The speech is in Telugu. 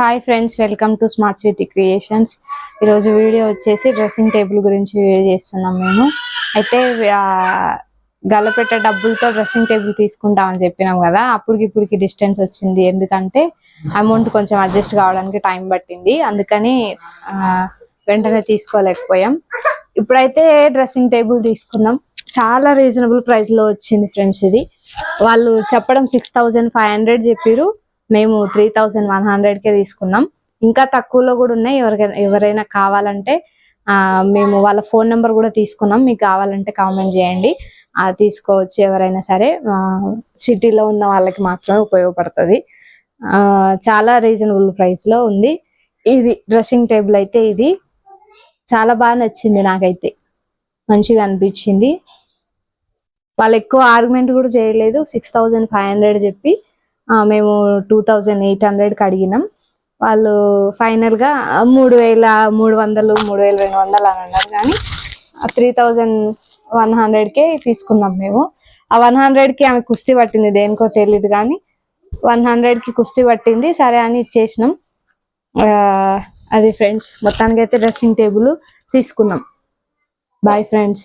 Hi friends welcome to smart city creations ఈరోజు వీడియో వచ్చేసి డ్రెస్సింగ్ టేబుల్ గురించి వీడియో చేస్తున్నాం మేము. అయితే గలపెట్ట డబ్బులతో డ్రెస్సింగ్ టేబుల్ తీసుకుంటామని చెప్పినాం కదా. అప్పటికి ఇప్పటికి డిస్టెన్స్ వచ్చింది. ఎందుకంటే అమౌంట్ కొంచెం అడ్జస్ట్ కావడానికి టైం పట్టింది. అందుకని వెంటనే తీసుకోలేకపోయాం. ఇప్పుడైతే డ్రెస్సింగ్ టేబుల్ తీసుకున్నాం చాలా రీజనబుల్ ప్రైస్లో వచ్చింది ఫ్రెండ్స్ ఇది. వాళ్ళు చెప్పడం సిక్స్ థౌజండ్ ఫైవ్ హండ్రెడ్ చెప్పారు మేము త్రీ థౌజండ్ వన్ హండ్రెడ్కే తీసుకున్నాం. ఇంకా తక్కువలో కూడా ఉన్నాయి. ఎవరికైనా ఎవరైనా కావాలంటే మేము వాళ్ళ ఫోన్ నెంబర్ కూడా తీసుకున్నాం. మీకు కావాలంటే కామెంట్ చేయండి. తీసుకోవచ్చు ఎవరైనా సరే. సిటీలో ఉన్న వాళ్ళకి మాత్రమే ఉపయోగపడుతుంది. చాలా రీజనబుల్ ప్రైస్లో ఉంది. ఇది డ్రెస్సింగ్ టేబుల్ అయితే ఇది చాలా బాగా నచ్చింది నాకైతే. మంచిగా అనిపించింది. వాళ్ళు ఎక్కువ ఆర్గ్యుమెంట్ కూడా చేయలేదు. సిక్స్ థౌజండ్ ఫైవ్ హండ్రెడ్ చెప్పి మేము టూ థౌజండ్ ఎయిట్ హండ్రెడ్కి అడిగినాం. వాళ్ళు ఫైనల్గా మూడు వేల మూడు వందలు మూడు వేల రెండు వందలు అని అన్నారు కానీ త్రీ థౌజండ్ వన్ హండ్రెడ్కే తీసుకున్నాం మేము. ఆ వన్ హండ్రెడ్కి ఆమె కుస్తీ పట్టింది దేనికో తెలియదు కానీ వన్ హండ్రెడ్కి కుస్తీ పట్టింది సరే అని ఇచ్చేసినాం. అది ఫ్రెండ్స్ మొత్తానికి అయితే డ్రెస్సింగ్ టేబుల్ తీసుకున్నాం. Bye friends